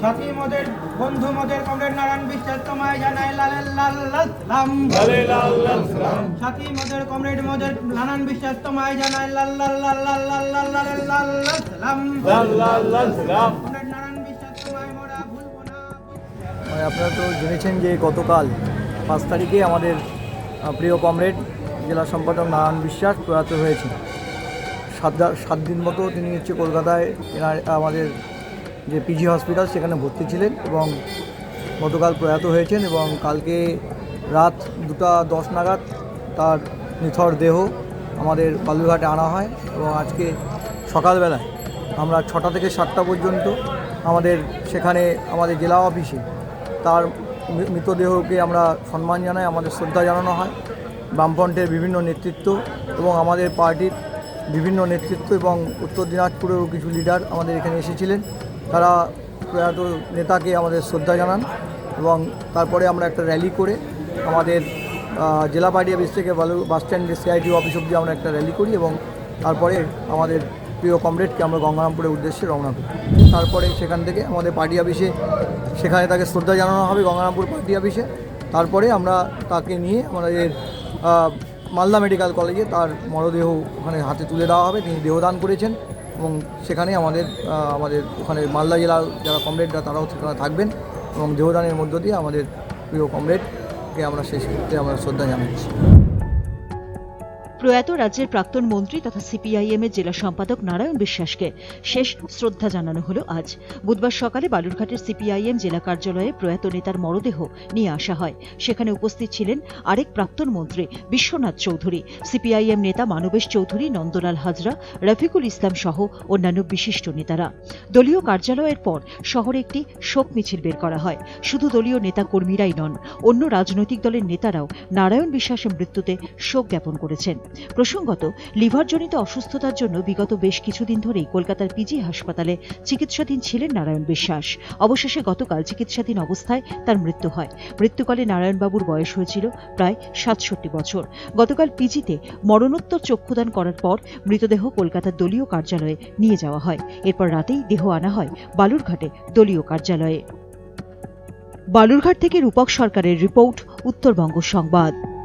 সাথী মদের বন্ধু মদের কমরেড নারায়ণ বিশ্বাস তোমায় জানাই লাল লাল সাথী মদের কমরেড মদের নারায়ণ বিশ্বাস তোমায় জানাই লাল লাল লাল লাল লাল লাল নারায়ণ বিশ্বাস মোরা মানে আপনারা তো জেনেছেন যে গতকাল পাঁচ তারিখে আমাদের প্রিয় কমরেড জেলা সম্পাদক নারায়ণ বিশ্বাস প্রয়াত হয়েছেন। সাত সাত দিন মতো তিনি হচ্ছে কলকাতায় এনার, আমাদের যে পিজি হসপিটাল সেখানে ভর্তি ছিলেন এবং গতকাল প্রয়াত হয়েছেন এবং কালকে রাত দুটা দশ নাগাদ তার নিথর দেহ আমাদের বালুরঘাটে আনা হয় এবং আজকে সকালবেলায় আমরা ছটা থেকে সাতটা পর্যন্ত আমাদের সেখানে আমাদের জেলা অফিসে তার মৃতদেহকে আমরা সম্মান জানাই, আমাদের শ্রদ্ধা জানানো হয়। বামফ্রন্টের বিভিন্ন নেতৃত্ব এবং আমাদের পার্টির বিভিন্ন নেতৃত্ব এবং উত্তর দিনাজপুরেরও কিছু লিডার আমাদের এখানে এসেছিলেন। তারা প্রয়াত নেতাকে আমাদের শ্রদ্ধা জানান এবং তারপরে আমরা একটা র্যালি করে আমাদের জেলা পার্টি অফিস থেকে বাস স্ট্যান্ড সিআইটি অফিস অব্দি আমরা একটা র্যালি করি এবং তারপরে আমাদের প্রিয় কমরেডকে আমরা গঙ্গারামপুরের উদ্দেশ্যে রওনা করি। তারপরে সেখান থেকে আমাদের পার্টি অফিসে সেখানে তাকে শ্রদ্ধা জানানো হবে গঙ্গারামপুর পার্টি অফিসে। তারপরে আমরা তাকে নিয়ে আমাদের মালদা মেডিকেল কলেজে তার মরদেহ ওখানে হাতে তুলে দেওয়া হবে। তিনি দেহদান করেছেন এবং সেখানে আমাদের আমাদের ওখানে মালদা জেলার যারা কমরেডরা তারাও সেখানে থাকবেন এবং দেহদানের মধ্য দিয়ে আমাদের প্রিয় কমরেডকে আমরা শেষ করতে আমরা শ্রদ্ধা জানাচ্ছি। প্রয়াত রাজ্যের প্রাক্তন মন্ত্রী তথা সিপিআইএম এর জেলা সম্পাদক নারায়ণ বিশ্বাসকে শেষ শ্রদ্ধা জানানো হলো আজ। বুধবার সকালে বালুরঘাটের সিপিআইএম জেলা কার্যালয়ে প্রয়াত নেতার মরদেহ নিয়ে আসা হয়। সেখানে উপস্থিত ছিলেন আরেক প্রাক্তন মন্ত্রী বিশ্বনাথ চৌধুরী। সিপিআইএম নেতা মানবেশ চৌধুরী, নন্দলাল হাজরা, রফিকুল ইসলাম সহ অন্যান্য বিশিষ্ট নেতারা। দলীয় কার্যালয়ের পর শহরে একটি শোক মিছিল বের করা হয়। শুধু দলীয় নেতা কর্মীরাই নন, অন্য রাজনৈতিক দলের নেতারাও নারায়ণ বিশ্বাসের মৃত্যুতে শোক জ্ঞাপন করেছেন। প্রসঙ্গত, লিভারজনিত অসুস্থতার জন্য বিগত বেশ কিছুদিন ধরেই কলকাতার পিজি হাসপাতালে চিকিৎসাধীন ছিলেন নারায়ণ বিশ্বাস। অবশেষে গতকাল চিকিৎসাধীন অবস্থায় তার মৃত্যু হয়। মৃত্যুকালে নারায়ণবাবুর বয়স হয়েছিল প্রায় সাতষট্টি বছর। গতকাল পিজিতে মরণোত্তর চক্ষুদান করার পর মৃতদেহ কলকাতার দলীয় কার্যালয়ে নিয়ে যাওয়া হয়। এরপর রাতেই দেহ আনা হয় বালুরঘাটে দলীয় কার্যালয়ে। বালুরঘাট থেকে রূপক সরকারের রিপোর্ট, উত্তরবঙ্গ সংবাদ।